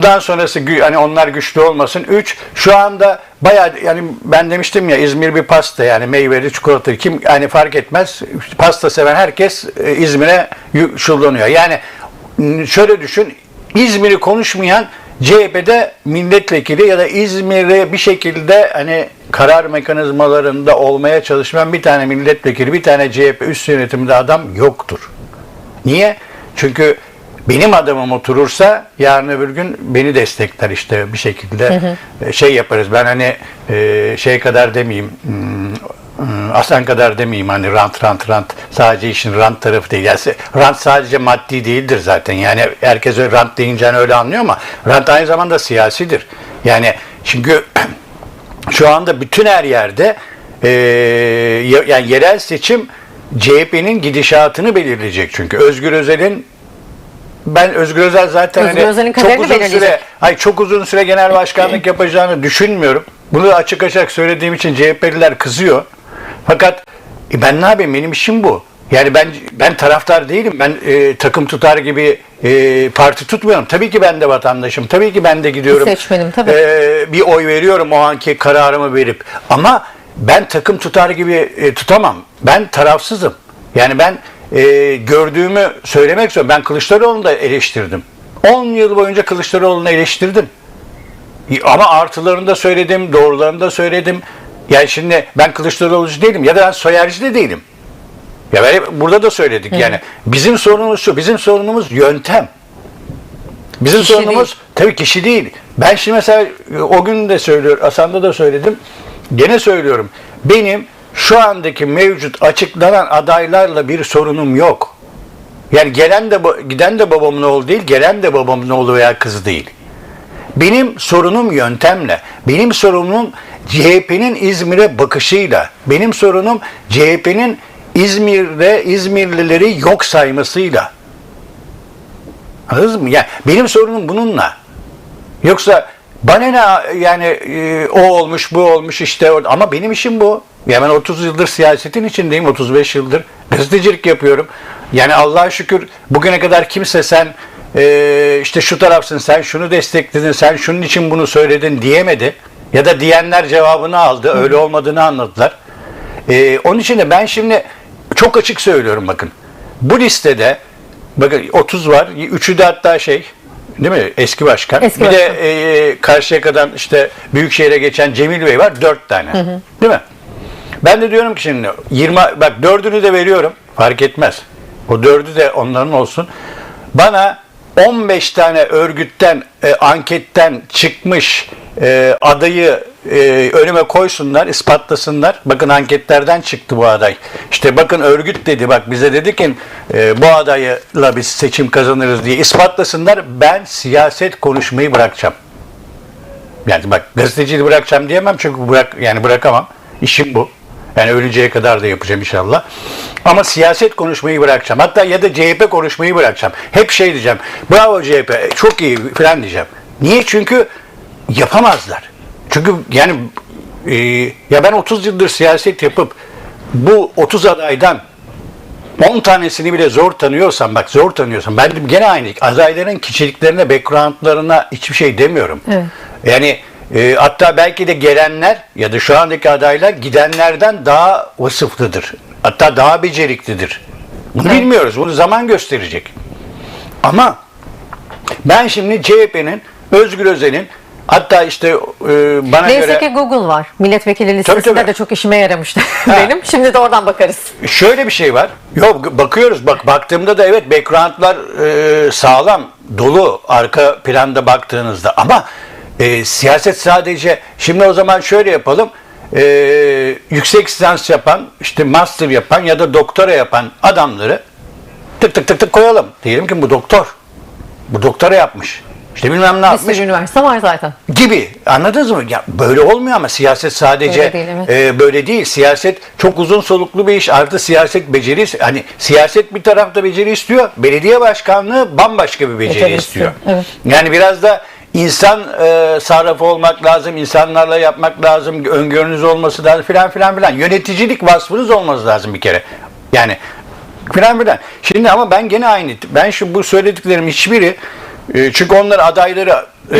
Bundan sonrası hani onlar güçlü olmasın. Üç, şu anda bayağı yani ben demiştim ya İzmir bir pasta yani meyveli çikolata kim yani fark etmez pasta seven herkes e, İzmir'e şullanıyor. Yani şöyle düşün İzmir'i konuşmayan CHP'de milletvekili ya da İzmir'e bir şekilde hani karar mekanizmalarında olmaya çalışan bir tane milletvekili, bir tane CHP üst yönetimde adam yoktur. Niye? Çünkü benim adamım oturursa yarın öbür gün beni destekler işte bir şekilde E, şey yaparız. Ben hani e, şey kadar demeyeyim hmm, hmm, Aslan kadar demeyeyim hani rant rant rant sadece işin rant tarafı değil. Yani rant sadece maddi değildir zaten. Yani herkes öyle rant deyince hani öyle anlıyor ama rant aynı zamanda siyasidir. Yani çünkü şu anda bütün her yerde e, ya- yani yerel seçim CHP'nin gidişatını belirleyecek çünkü. Özgür Özel'in ben Özgür Özel zaten Özgür hani çok uzun süre ay çok uzun süre genel başkanlık yapacağını düşünmüyorum. Bunu da açık açık söylediğim için CHP'liler kızıyor. Fakat e, ben ne yapayım benim işim bu. Yani ben ben taraftar değilim. Ben e, takım tutar gibi e, parti tutmuyorum. Tabii ki ben de vatandaşım. Tabii ki ben de gidiyorum. Seçmenim, tabii. E, bir oy veriyorum o anki kararımı verip. Ama ben takım tutar gibi e, tutamam. Ben tarafsızım. Yani ben e, gördüğümü söylemek istiyorum. Ben Kılıçdaroğlu'nu da eleştirdim. 10 yıl boyunca Kılıçdaroğlu'nu eleştirdim. Ama artılarını da söyledim, doğrularını da söyledim. Yani şimdi ben Kılıçdaroğlu'cu değilim ya da ben Soyerci de değilim. Ya ben burada da söyledik yani. Bizim sorunumuz şu, bizim sorunumuz yöntem. Bizim Kişi sorunumuz değil. tabii kişi değil. Ben şimdi mesela o gün de söylüyorum, Asan'da da söyledim. Gene söylüyorum. Benim şu andaki mevcut açıklanan adaylarla bir sorunum yok. Yani gelen de giden de babamın oğlu değil, gelen de babamın oğlu veya kızı değil. Benim sorunum yöntemle. Benim sorunum CHP'nin İzmir'e bakışıyla. Benim sorunum CHP'nin İzmir'de İzmirlileri yok saymasıyla. Anladınız mı? Yani benim sorunum bununla. Yoksa bana ne yani e, o olmuş bu olmuş işte ama benim işim bu. Ya ben 30 yıldır siyasetin içindeyim 35 yıldır gazetecilik yapıyorum. Yani Allah'a şükür bugüne kadar kimse sen e, işte şu tarafsın sen şunu destekledin sen şunun için bunu söyledin diyemedi. Ya da diyenler cevabını aldı öyle olmadığını anladılar. E, onun için de ben şimdi çok açık söylüyorum bakın. Bu listede bakın 30 var. Üçü de hatta şey değil mi? Eski başkan. Eski bir başkan. de e, Karşıyaka'dan işte Büyükşehir'e geçen Cemil Bey var. 4 tane. Değil mi? Ben de diyorum ki şimdi 20 bak dördünü de veriyorum. Fark etmez. O dördü de onların olsun. Bana 15 tane örgütten, e, anketten çıkmış e, adayı e, önüme koysunlar, ispatlasınlar. Bakın anketlerden çıktı bu aday. İşte bakın örgüt dedi, bak bize dedi ki e, bu adayla biz seçim kazanırız diye ispatlasınlar. Ben siyaset konuşmayı bırakacağım. Yani bak gazeteciliği bırakacağım diyemem çünkü bırak yani bırakamam. İşim bu. Yani ölünceye kadar da yapacağım inşallah. Ama siyaset konuşmayı bırakacağım. Hatta ya da CHP konuşmayı bırakacağım. Hep şey diyeceğim. Bravo CHP. Çok iyi falan diyeceğim. Niye? Çünkü yapamazlar. Çünkü yani e, ya ben 30 yıldır siyaset yapıp bu 30 adaydan 10 tanesini bile zor tanıyorsam bak zor tanıyorsam ben gene aynı adayların kişiliklerine backgroundlarına hiçbir şey demiyorum. Evet. Yani e, hatta belki de gelenler ya da şu andaki adaylar gidenlerden daha vasıflıdır. Hatta daha beceriklidir. Bunu bilmiyoruz. Bunu zaman gösterecek. Ama ben şimdi CHP'nin Özgür Özel'in hatta işte e, bana Neyse göre ki Google var. Milletvekili listesinde tabii. de çok işime yaramıştı benim. Şimdi de oradan bakarız. Şöyle bir şey var. Yok bakıyoruz bak baktığımda da evet backgroundlar e, sağlam dolu arka planda baktığınızda ama e, siyaset sadece şimdi o zaman şöyle yapalım e, yüksek lisans yapan işte master yapan ya da doktora yapan adamları tık tık tık tık koyalım. Diyelim ki bu doktor. Bu doktora yapmış. İşte bilmem ne Bir yapmış sürü üniversite var zaten. gibi. Anladınız mı? Ya böyle olmuyor ama siyaset sadece Öyle değil, evet. e, böyle değil. Siyaset çok uzun soluklu bir iş. Artı siyaset beceri hani siyaset bir tarafta beceri istiyor. Belediye başkanlığı bambaşka bir beceri Beceri istiyor. istiyor, evet. Yani biraz da insan e, sarrafı olmak lazım, insanlarla yapmak lazım, öngörünüz olması lazım filan filan filan. Yöneticilik vasfınız olması lazım bir kere. Yani filan filan. Şimdi ama ben gene aynı. Ben şu bu söylediklerim hiçbiri E, çünkü onlar adayları